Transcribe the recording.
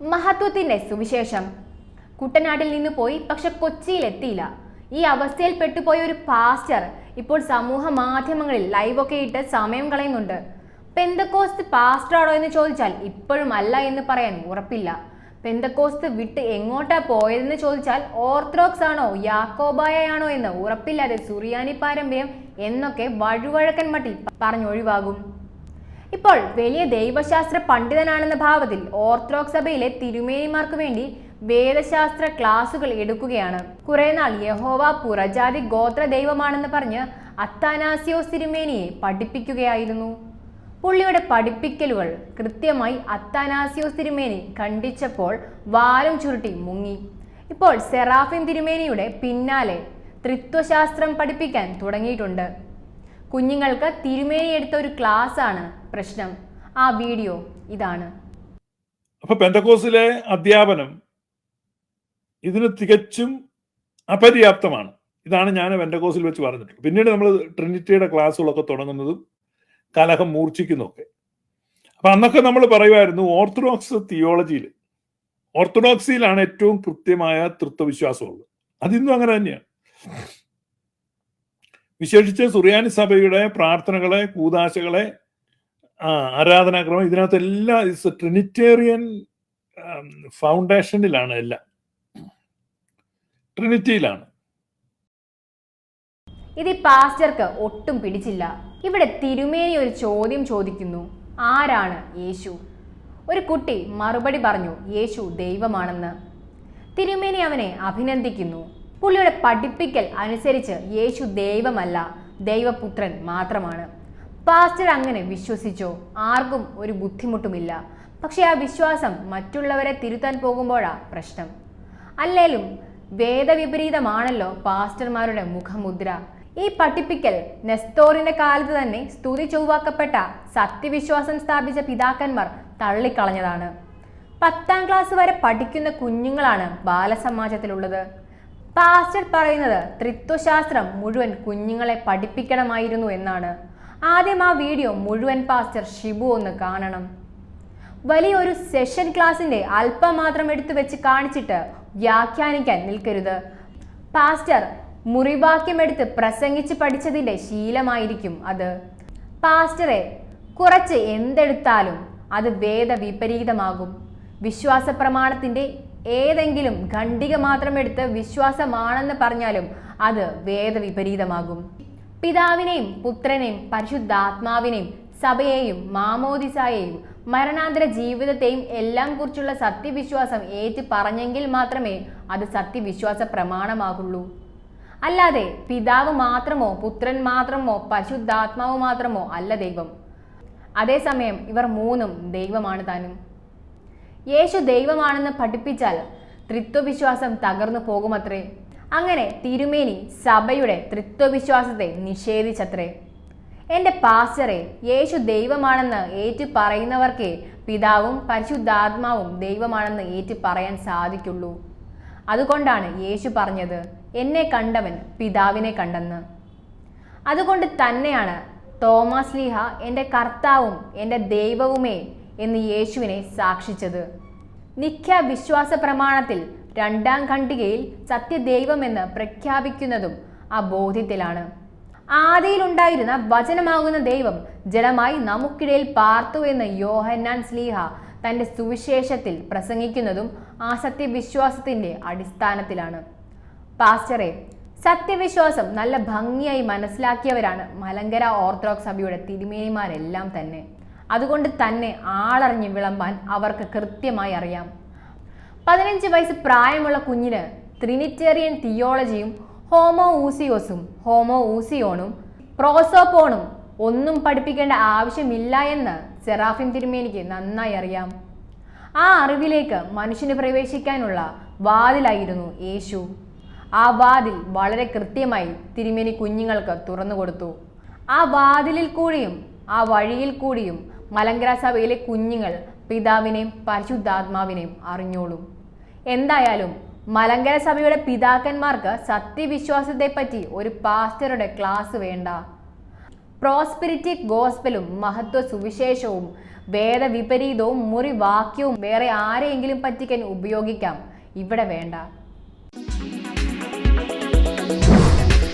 മഹത്വത്തിന്റെ സുവിശേഷം. കുട്ടനാട്ടിൽ നിന്ന് പോയി പക്ഷെ കൊച്ചിയിൽ എത്തിയില്ല. ഈ അവസ്ഥയിൽ പെട്ടുപോയ ഒരു പാസ്റ്റർ ഇപ്പോൾ സമൂഹ മാധ്യമങ്ങളിൽ ലൈവൊക്കെ ഇട്ട് സമയം കളയുന്നുണ്ട്. പെന്തക്കോസ്ത് പാസ്റ്ററാണോ എന്ന് ചോദിച്ചാൽ ഇപ്പോഴും അല്ല എന്ന് പറയാൻ ഉറപ്പില്ല. പെന്തക്കോസ്ത് വിട്ട് എങ്ങോട്ടാ പോയതെന്ന് ചോദിച്ചാൽ ഓർത്തഡോക്സ് ആണോ യാക്കോബായയാണോ എന്ന് ഉറപ്പില്ലാതെ സുറിയാനി പാരമ്പര്യം എന്നൊക്കെ വഴുവഴക്കൻ മട്ടിൽ പറഞ്ഞൊഴിവാകും ഇപ്പോൾ വലിയ ദൈവശാസ്ത്ര പണ്ഡിതനാണെന്ന ഭാവത്തിൽ ഓർത്തഡോക്സ് സഭയിലെ തിരുമേനിമാർക്ക് വേണ്ടി വേദശാസ്ത്ര ക്ലാസുകൾ എടുക്കുകയാണ്. കുറെ നാൾ യഹോവ പുറജാതി ഗോത്ര ദൈവമാണെന്ന് പറഞ്ഞ് അത്താനാസിയോസ് തിരുമേനിയെ പഠിപ്പിക്കുകയായിരുന്നു. പുള്ളിയുടെ പഠിപ്പിക്കലുകൾ കൃത്യമായി അത്താനാസിയോസ് തിരുമേനി കണ്ടിച്ചപ്പോൾ വാലും ചുരുട്ടി മുങ്ങി. ഇപ്പോൾ സെറാഫിം തിരുമേനിയുടെ പിന്നാലെ തൃത്വശാസ്ത്രം പഠിപ്പിക്കാൻ തുടങ്ങിയിട്ടുണ്ട്. കുഞ്ഞുങ്ങൾക്ക് തിരുമേനി എടുത്ത ഒരു ക്ലാസ് ആണ് പ്രശ്നം. ആ വീഡിയോ ഇതാണ്. അപ്പൊ പെന്തക്കോസിലെ അധ്യാപനം ഇതിന് തികച്ചും അപര്യാപ്തമാണ്. ഇതാണ് ഞാൻ വെൻഡകോസിൽ വെച്ച് പറഞ്ഞിട്ടുള്ളത്. പിന്നീട് നമ്മൾ ട്രിനിറ്റിയുടെ ക്ലാസ്സുകളൊക്കെ തുടങ്ങുന്നതും കലഹം മൂർച്ഛിക്കുന്നതൊക്കെ. അപ്പൊ അന്നൊക്കെ നമ്മൾ പറയുമായിരുന്നു ഓർത്തഡോക്സ് തിയോളജിയിൽ ഓർത്തഡോക്സിയിലാണ് ഏറ്റവും കൃത്യമായ തൃത്വവിശ്വാസമുള്ളത്. അതിന്നും അങ്ങനെ തന്നെയാണ്. വിശേഷിച്ച് സുറിയാനി സഭയുടെ പ്രാർത്ഥനകളെ കൂതാശകളെ ആ, ആരാധനാക്രമം. ഇതിനകത്ത് എല്ലാം ട്രിനിറ്റേറിയൻ ഫൗണ്ടേഷനിലാണ് എല്ലാം. ട്രിനിറ്റിയിലാണ് ഇത് പാസ്റ്റർക്ക് ഒട്ടും പിടിച്ചില്ല. ഇവിടെ തിരുമേനി ഒരു ചോദ്യം ചോദിക്കുന്നു. ആരാണ് യേശു? ഒരു കുട്ടി മറുപടി പറഞ്ഞു യേശു ദൈവമാണെന്ന്. തിരുമേനി അവനെ അഭിനന്ദിക്കുന്നു. പുള്ളിയുടെ പഠിപ്പിക്കൽ അനുസരിച്ച് യേശു ദൈവമല്ല ദൈവപുത്രൻ മാത്രമാണ്. പാസ്റ്റർ അങ്ങനെ വിശ്വസിച്ചോ. ആർക്കും ഒരു ബുദ്ധിമുട്ടുമില്ല. പക്ഷെ ആ വിശ്വാസം മറ്റുള്ളവരെ തിരുത്താൻ പോകുമ്പോഴാ പ്രശ്നം. അല്ലേലും വേദവിപരീതമാണല്ലോ പാസ്റ്റർമാരുടെ മുഖമുദ്ര. ഈ പഠിപ്പിക്കൽ നെസ്തോറിന്റെ കാലത്ത് തന്നെ സ്തുതി ചൊവ്വാക്കപ്പെട്ട സത്യവിശ്വാസം സ്ഥാപിച്ച പിതാക്കന്മാർ തള്ളിക്കളഞ്ഞതാണ്. പത്താം ക്ലാസ് വരെ പഠിക്കുന്ന കുഞ്ഞുങ്ങളാണ് ബാലസമാജത്തിലുള്ളത്. പാസ്റ്റർ പറയുന്നത് ത്രിത്വശാസ്ത്രം മുഴുവൻ കുഞ്ഞുങ്ങളെ പഠിപ്പിക്കണമായിരുന്നു എന്നാണ്. ആദ്യം ആ വീഡിയോ മുഴുവൻ പാസ്റ്റർ ഷിബു ഒന്ന് കാണണം. വലിയൊരു സെഷൻ ക്ലാസിന്റെ അല്പം മാത്രം എടുത്തു വെച്ച് കാണിച്ചിട്ട് വ്യാഖ്യാനിക്കാൻ നിൽക്കരുത്. പാസ്റ്റർ മുറിവാക്യം മുറിവാക്യമെടുത്ത് പ്രസംഗിച്ച് പഠിച്ചതിന്റെ ശീലമായിരിക്കും അത്. പാസ്റ്ററെ കുറച്ച് എന്തെടുത്താലും അത് വേദവിപരീതമാകും. വിശ്വാസ പ്രമാണത്തിന്റെ ഏതെങ്കിലും ഖണ്ഡിക മാത്രം എടുത്ത് വിശ്വാസമാണെന്ന് പറഞ്ഞാലും അത് വേദവിപരീതമാകും. പിതാവിനെയും പുത്രനെയും പരിശുദ്ധാത്മാവിനെയും സഭയെയും മാമോദിസായെയും മരണാന്തര ജീവിതത്തെയും എല്ലാം കുറിച്ചുള്ള സത്യവിശ്വാസം ഏറ്റു പറഞ്ഞെങ്കിൽ മാത്രമേ അത് സത്യവിശ്വാസ പ്രമാണമാകുള്ളൂ. അല്ലാതെ പിതാവ് മാത്രമോ പുത്രൻ മാത്രമോ പരിശുദ്ധാത്മാവ് മാത്രമോ അല്ല ദൈവം. അതേസമയം ഇവർ മൂന്നും ദൈവമാണ് താനും. യേശു ദൈവമാണെന്ന് പഠിപ്പിച്ചാൽ ത്രിത്വവിശ്വാസം തകർന്നു പോകുമത്രേ. അങ്ങനെ തിരുമേനി സഭയുടെ തൃത്വവിശ്വാസത്തെ നിഷേധിച്ചത്രേ. എന്റെ പാസ്റ്ററെ യേശു ദൈവമാണെന്ന് ഏറ്റു പറയുന്നവർക്കേ പിതാവും പരിശുദ്ധാത്മാവും ദൈവമാണെന്ന് ഏറ്റു പറയാൻ സാധിക്കുള്ളൂ. അതുകൊണ്ടാണ് യേശു പറഞ്ഞത് എന്നെ കണ്ടവൻ പിതാവിനെ കണ്ടെന്ന്. അതുകൊണ്ട് തന്നെയാണ് തോമസ് ലീഹ എന്റെ കർത്താവും എന്റെ ദൈവവുമേ എന്ന് യേശുവിനെ സാക്ഷിച്ചത്. നിഖ്യ വിശ്വാസ പ്രമാണത്തിൽ രണ്ടാം ഖണ്ഡികയിൽ സത്യദൈവമെന്ന് പ്രഖ്യാപിക്കുന്നതും ആ ബോധ്യത്തിലാണ് ആദിയിലുണ്ടായിരുന്ന വചനമാകുന്ന ദൈവം ജലമായി നമുക്കിടയിൽ പാർത്തു എന്ന് യോഹന്നാൻ സ്ലീഹ തന്റെ സുവിശേഷത്തിൽ പ്രസംഗിക്കുന്നതും ആ സത്യവിശ്വാസത്തിന്റെ അടിസ്ഥാനത്തിലാണ്. പാസ്റ്ററെ സത്യവിശ്വാസം നല്ല ഭംഗിയായി മനസ്സിലാക്കിയവരാണ് മലങ്കര ഓർത്തഡോക്സ് സഭയുടെ തിരുമേനിമാരെല്ലാം തന്നെ. അതുകൊണ്ട് തന്നെ ആളറിഞ്ഞ് വിളമ്പാൻ അവർക്ക് കൃത്യമായി അറിയാം. പതിനഞ്ച് വയസ്സ് പ്രായമുള്ള കുഞ്ഞിന് ത്രിനിറ്റേറിയൻ തിയോളജിയും ഹോമോ ഊസിയോസും ഹോമോ ഊസിയോണും പ്രോസോപോണും ഒന്നും പഠിപ്പിക്കേണ്ട ആവശ്യമില്ല എന്ന് സെറാഫിം തിരുമേനിക്ക് നന്നായി അറിയാം. ആ അറിവിലേക്ക് മനുഷ്യന് പ്രവേശിക്കാനുള്ള വാതിലായിരുന്നു യേശു. ആ വാതിൽ വളരെ കൃത്യമായി തിരുമേനി കുഞ്ഞുങ്ങൾക്ക് തുറന്നു കൊടുത്തു. ആ വാതിലിൽ കൂടിയും ആ വഴിയിൽ കൂടിയും മലങ്കര സഭയിലെ കുഞ്ഞുങ്ങൾ പിതാവിനെയും പരിശുദ്ധാത്മാവിനെയും അറിഞ്ഞോളും. എന്തായാലും മലങ്കര സഭയുടെ പിതാക്കന്മാർക്ക് സത്യവിശ്വാസത്തെപ്പറ്റി ഒരു പാസ്റ്ററുടെ ക്ലാസ് വേണ്ട. പ്രോസ്പിരിറ്റി ഗോസ്പലും മഹത്വ സുവിശേഷവും വേദവിപരീതവും മുറിവാക്യവും വേറെ ആരെയെങ്കിലും പറ്റിക്കാൻ ഉപയോഗിക്കാം. ഇവിടെ വേണ്ട.